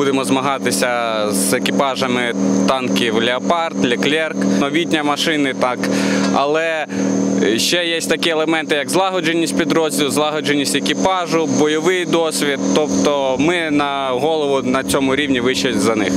будемо змагатися з екіпажами танків Леопард, Леклерк, новітня машини, так. Але ще є такі елементи, як злагодженість підрозділу, злагодженість екіпажу, бойовий досвід. Тобто ми на голову на цьому рівні вище за них.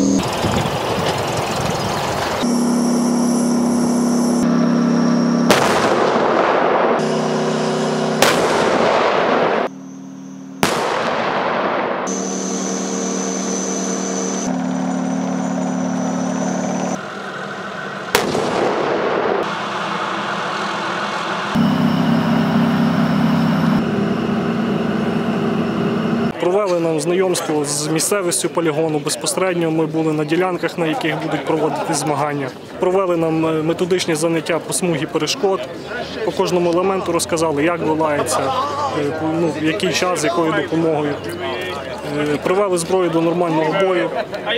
Провели нам знайомство з місцевістю полігону. Безпосередньо ми були на ділянках, на яких будуть проводити змагання. Провели нам е, методичні заняття по смугі перешкод. По кожному елементу розказали, як долається, е, ну, який час, якою допомогою. Е, Привели зброю до нормального бою,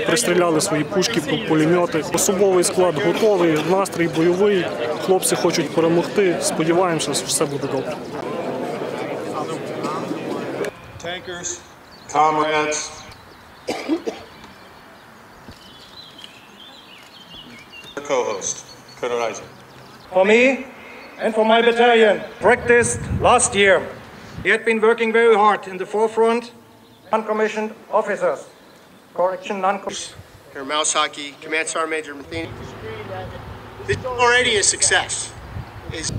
пристріляли свої пушки, пу- пулемети. Особовий склад готовий, настрій бойовий. Хлопці хочуть перемогти. Сподіваємося, що все буде добре. Tankers, comrades, co-host, Colonel Isaac. For me and for my battalion, practiced last year. We had been working very hard in the forefront, non-commissioned officers, correction non-commissioned. Colonel Mouse Hockey, Command Sergeant Major Matheny. This is already a success. It's